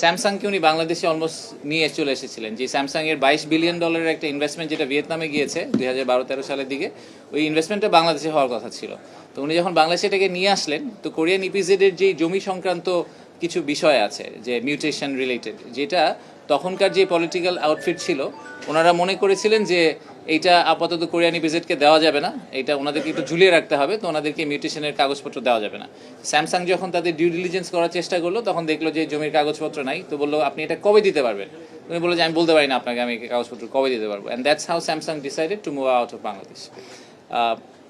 স্যামসাংকে উনি বাংলাদেশে অলমোস্ট নিয়ে চলে এসেছিলেন। যে স্যামসাং এর বাইশ বিলিয়ন ডলারের একটা ইনভেস্টমেন্ট যেটা ভিয়েতনামে গিয়েছে, দুই হাজার বারো তেরো সালের দিকে, ওই ইনভেস্টমেন্টটা বাংলাদেশে হওয়ার কথা ছিল। তো উনি যখন বাংলাদেশে এটাকে নিয়ে আসলেন, তো কোরিয়ান ইপিজেডের যে জমি সংক্রান্ত কিছু বিষয় আছে যে মিউটেশন রিলেটেড যেটা তখনকার যে পলিটিক্যাল আউটফিট ছিল, ওনারা মনে করেছিলেন যে এইটা আপাতত কোরিয়ানি ভিজিটকে দেওয়া যাবে না এটা ওনাদেরকে একটু ঝুলিয়ে রাখতে হবে, তো ওনাদেরকে মিউটেশনের কাগজপত্র দেওয়া যাবে না। স্যামসাং যখন তাদের ডিউ ডিলিজেন্স করার চেষ্টা করল, তখন দেখল যে জমির কাগজপত্র নাই, তো বলল, আপনি এটা কবে দিতে পারবেন? উনি বলল যে, আমি বলতে পারি না আপনাকে, আমি কাগজপত্র কবে দিতে পারব। And that's how Samsung decided to move out of Bangladesh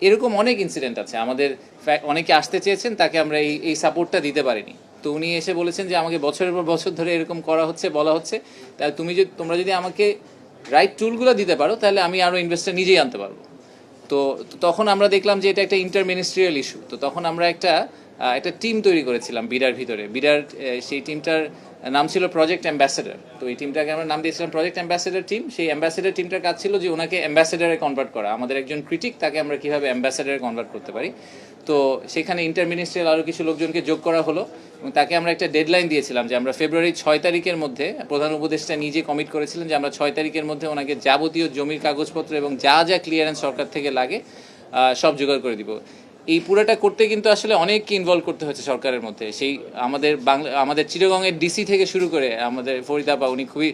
এরকম অনেক ইনসিডেন্ট আছে, আমাদের অনেকে আসতে চেয়েছেন, তাকে আমরা এই এই সাপোর্টটা দিতে পারিনি। তো উনি এসে বলেছেন যে আমাকে বছরের পর বছর ধরে এরকম করা হচ্ছে, বলা হচ্ছে। তাহলে তুমি যদি, তোমরা যদি আমাকে রাইট টুলগুলো দিতে পারো, তাহলে আমি আরও ইনভেস্টার নিজেই আনতে পারব। তো তখন আমরা দেখলাম যে এটা একটা ইন্টার মিনিস্ট্রিয়াল ইস্যু তো তখন আমরা একটা একটা টিম তৈরি করেছিলাম বিডার ভিতরে। বিডার সেই টিমটার নাম ছিল প্রজেক্ট অ্যাম্বাসেডর তো এই টিমটাকে আমরা নাম দিয়েছিলাম প্রজেক্ট অ্যাম্বাসেডর টিম সেই অ্যাম্বাসেডার টিমটার কাজ ছিল যে ওনাকে অ্যাম্বাসেডারে কনভার্ট করা। আমাদের একজন ক্রিটিক তাকে আমরা কীভাবে অ্যাম্বাসেডারে কনভার্ট করতে পারি। তো সেখানে ইন্টার মিনিস্ট্রিয়াল আরও কিছু লোকজনকে যোগ করা হলো এবং তাকে আমরা একটা ডেডলাইন দিয়েছিলাম যে আমরা ফেব্রুয়ারি ছয় তারিখের মধ্যে প্রধান উপদেষ্টা নিজে কমিট করেছিলেন যে আমরা ছয় তারিখের মধ্যে ওনাকে যাবতীয় জমির কাগজপত্র এবং যা যা ক্লিয়ারেন্স সরকার থেকে লাগে সব জোগাড় করে দিব। এই পুরোটা করতে কিন্তু আসলে অনেককে ইনভলভ করতে হচ্ছে সরকারের মধ্যে। সেই আমাদের বাংলা, আমাদের চিরগংয়ের ডিসি থেকে শুরু করে আমাদের ফরিদাবা উনি খুবই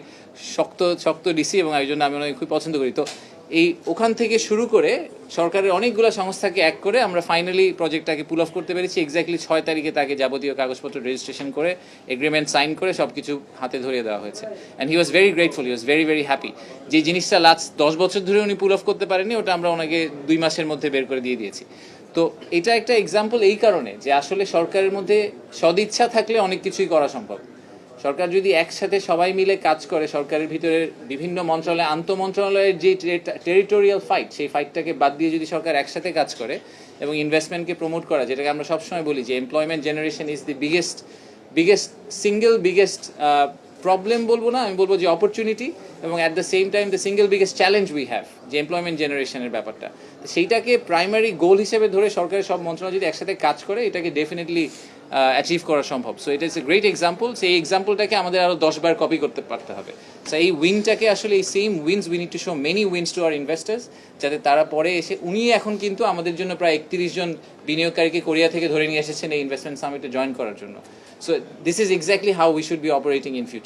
শক্ত শক্ত ডিসি এবং এই জন্য আমি ওনাকে খুবই পছন্দ করি। তো এই ওখান থেকে শুরু করে সরকারের অনেকগুলো সংস্থাকে এক করে আমরা ফাইনালি প্রজেক্টটাকে পুল অফ করতে পেরেছি। এক্স্যাক্টলি ছয় তারিখে তাকে যাবতীয় কাগজপত্র রেজিস্ট্রেশন করে এগ্রিমেন্ট সাইন করে সব কিছু হাতে ধরিয়ে দেওয়া হয়েছে। And he was very grateful he was very very happy যে জিনিসটা লাস্ট দশ বছর ধরে উনি পুল অফ করতে পারেনি ওটা আমরা ওনাকে দুই মাসের মধ্যে বের করে দিয়ে দিয়েছি। তো এটা একটা এক্সাম্পল এই কারণে যে আসলে সরকারের মধ্যে সদিচ্ছা থাকলে অনেক কিছুই করা সম্ভব। সরকার যদি একসাথে সবাই মিলে কাজ করে, সরকারের ভিতরে বিভিন্ন মন্ত্রণালয় আন্তঃ মন্ত্রণালয়ের যে টেরিটোরিয়াল ফাইট সেই ফাইটটাকে বাদ দিয়ে যদি সরকার একসাথে কাজ করে এবং ইনভেস্টমেন্টকে প্রমোট করা, যেটাকে আমরা সবসময় বলি যে employment generation is the biggest biggest single biggest problem বলব না, আমি বলব যে অপরচুনিটি এবং at the same time the single biggest challenge we have যে এমপ্লয়মেন্ট জেনারেশনের ব্যাপারটা, সেইটাকে প্রাইমারি গোল হিসেবে ধরে সরকারের সব মন্ত্রণালয় যদি একসাথে কাজ করে, এটাকে ডেফিনেটলি অ্যাচিভ করা সম্ভব। সো এটা ইজ এ গ্রেট এক্সাম্পল সেই এক্সাম্পলটাকে আমাদের আরও দশবার কপি করতে পারতে হবে। সো এই উইনটাকে আসলে এই same wins we need to show many wins to our investors যাতে তারা পরে এসে, উনি এখন কিন্তু আমাদের জন্য প্রায় একত্রিশ জন বিনিয়োগকারীকে কোরিয়া থেকে ধরে নিয়ে এসেছেন এই ইনভেস্টমেন্ট সামিটে জয়েন করার জন্য। So this is exactly how we should be operating in future